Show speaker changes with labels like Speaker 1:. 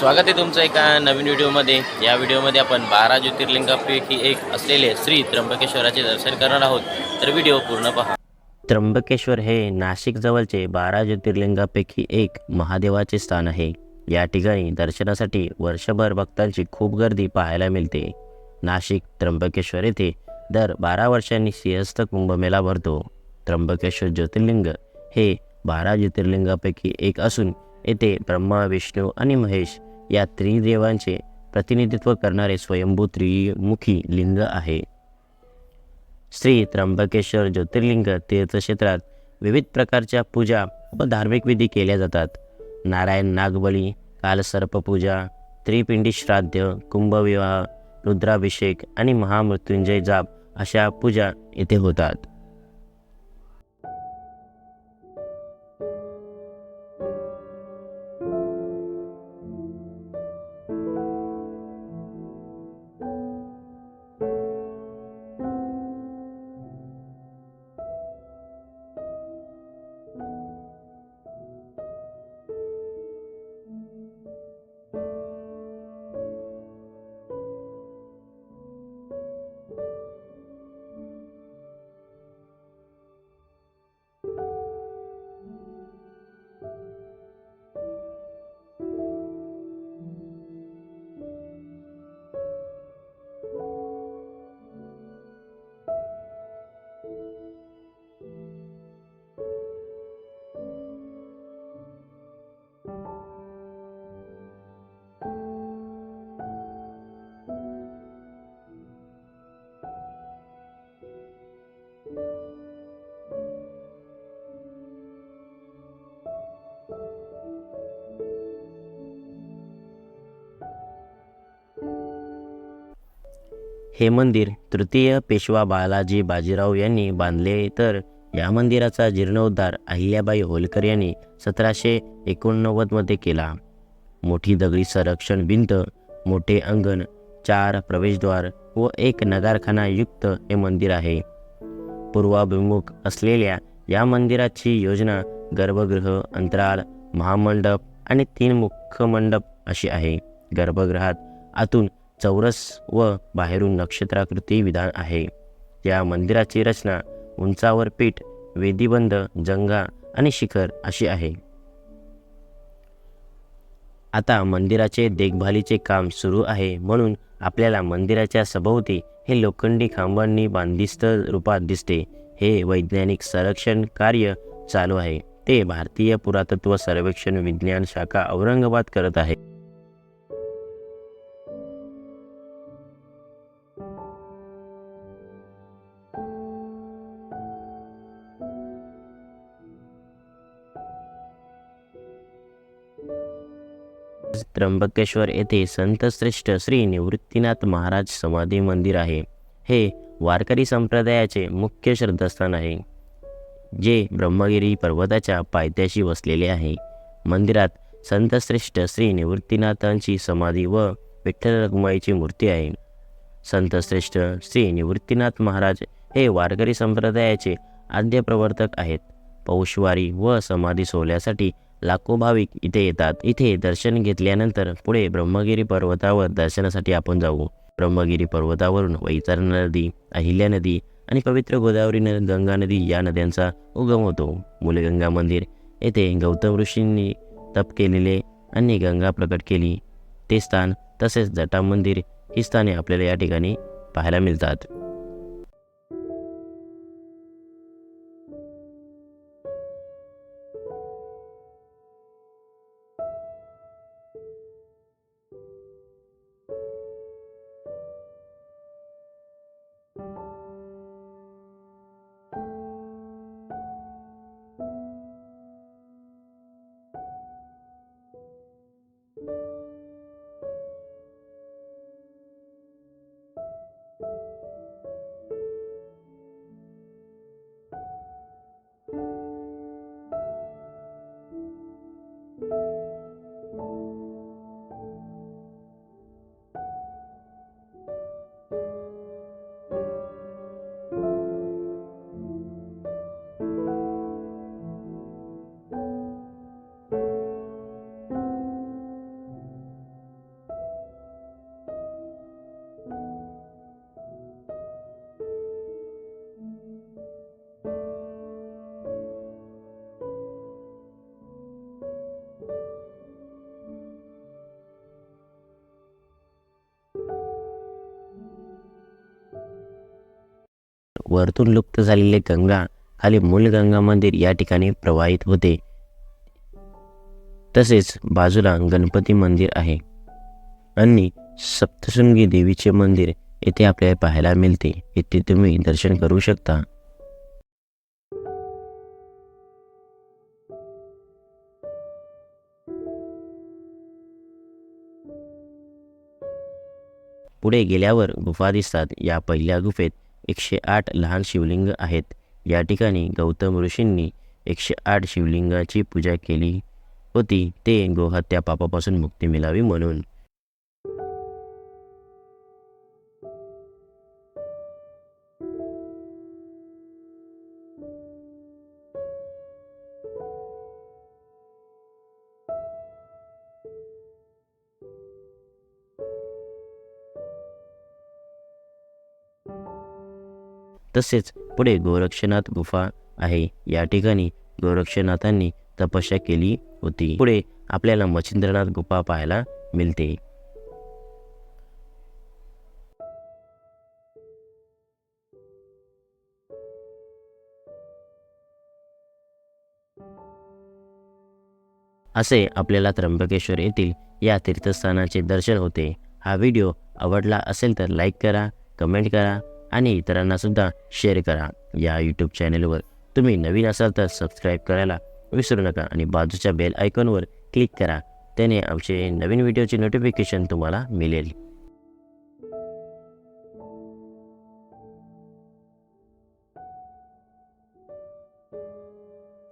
Speaker 1: स्वागत आहे तुमचं एका नवीन व्हिडिओमध्ये. या व्हिडिओमध्ये आपण बारा ज्योतिर्लिंगापैकी एक असलेले श्री त्र्यंबकेश्वराचे दर्शन करणार आहोत. तर व्हिडिओ पूर्ण पहा. त्र्यंबकेश्वर हे नाशिकजवळचे बारा ज्योतिर्लिंगापैकी एक महादेवाचे स्थान आहे. या ठिकाणी दर्शनासाठी वर्षभर भक्तांची खूप गर्दी पाहायला मिळते. नाशिक त्र्यंबकेश्वर येथे दर बारा वर्षांनी सिंहस्थ कुंभमेळा भरतो. त्र्यंबकेश्वर ज्योतिर्लिंग हे बारा ज्योतिर्लिंगापैकी एक असून येथे ब्रह्मा विष्णू आणि महेश या त्रिदेवांचे प्रतिनिधित्व करणारे स्वयंभू त्रिमुखी लिंग आहे. श्री त्र्यंबकेश्वर ज्योतिर्लिंग तीर्थक्षेत्रात विविध प्रकारच्या पूजा व धार्मिक विधी केल्या जातात. नारायण नागबली कालसर्पपूजा त्रिपिंडी श्राद्ध कुंभविवाह रुद्राभिषेक आणि महामृत्युंजय जाप अशा पूजा येथे होतात. हे मंदिर तृतीय पेशवा बालाजी बाजीराव यांनी बांधले तर या मंदिराचा जीर्णोद्धार अहिल्याबाई होलकर यांनी सतराशे एकोणनव्वदमध्ये केला. मोठी दगडी संरक्षण भिंत मोठे अंगण चार प्रवेशद्वार व एक नगारखाना युक्त हे मंदिर आहे. पूर्वाभिमुख असलेल्या या मंदिराची योजना गर्भगृह अंतराळ महामंडप आणि तीन मुख्य मंडप अशी आहे. गर्भगृहात आतून चौरस व बाहेरून नक्षत्राकृती विधान आहे. या मंदिराची रचना उंचावर पीठ वेदीबंद जंगा आणि शिखर अशी आहे. आता मंदिराचे देखभालीचे काम सुरू आहे म्हणून आपल्याला मंदिराच्या सभोवती हे लोखंडी खांबांनी बांधिस्त रूपात दिसते. हे वैज्ञानिक संरक्षण कार्य चालू आहे. ते भारतीय पुरातत्व सर्वेक्षण विज्ञान शाखा औरंगाबाद करत आहे. त्र्यंबकेश्वर येथे संतश्रेष्ठ श्री निवृत्तीनाथ महाराज समाधी मंदिर आहे. हे वारकरी संप्रदायाचे मुख्य श्रद्धास्थान आहे. जे ब्रह्मगिरी पर्वताच्या पायथ्याशी वसलेले आहे. मंदिरात संतश्रेष्ठ श्री निवृत्तीनाथांची समाधी व विठ्ठल रखुमाईची मूर्ती आहे. संतश्रेष्ठ श्री निवृत्तीनाथ महाराज हे वारकरी संप्रदायाचे आद्य प्रवर्तक आहेत. पौषवारी व समाधी सोहळ्यासाठी लाखो भाविक इथे येतात. इथे दर्शन घेतल्यानंतर पुढे ब्रह्मगिरी पर्वतावर दर्शनासाठी आपण जाऊ. ब्रह्मगिरी पर्वतावरून वैतरण नदी अहिल्या नदी आणि पवित्र गोदावरी न गंगा नदी या नद्यांचा उगम होतो. मुलगंगा मंदिर येथे गौतम ऋषींनी तप केलेले आणि गंगा प्रकट केली. ते स्थान तसेच जटा मंदिर ही स्थाने आपल्याला या ठिकाणी पाहायला मिळतात. वरतून लुप्त झालेले गंगा खाली मूल गंगा मंदिर या ठिकाणी प्रवाहित होते. तसेच बाजूला गणपती मंदिर आहे आणि सप्तशृंगी देवीचे मंदिर येथे आपल्याला पाहायला मिळते. येथे तुम्ही दर्शन करू शकता. पुढे गेल्यावर गुफा दिसतात. या पहिल्या गुफेत एकशे आठ लहान शिवलिंग आहेत. या ठिकाणी गौतम ऋषींनी एकशे आठ शिवलिंगाची पूजा केली होती. ते गोहत्या पापापासून मुक्ती मिळावी म्हणून तसेच पुढे गोरक्षनाथ गुफा आहे. या ठिकाणी गोरक्षनाथांनी तपस्या केली होती. पुढे आपल्याला मच्छिंद्रनाथ गुफा पाहायला मिळते. असे आपल्याला त्र्यंबकेश्वर येथील या तीर्थस्थानाचे दर्शन होते. हा व्हिडिओ आवडला असेल तर लाईक करा कमेंट करा आणि इतरांना सुद्धा शेअर करा या यूट्यूब चॅनलवर तुम्ही नवीन असाल तर सबस्क्राईब करायला विसरू नका आणि बाजूच्या बेल आयकॉनवर क्लिक करा. त्याने आमचे नवीन व्हिडिओचे नोटिफिकेशन तुम्हाला मिळेल.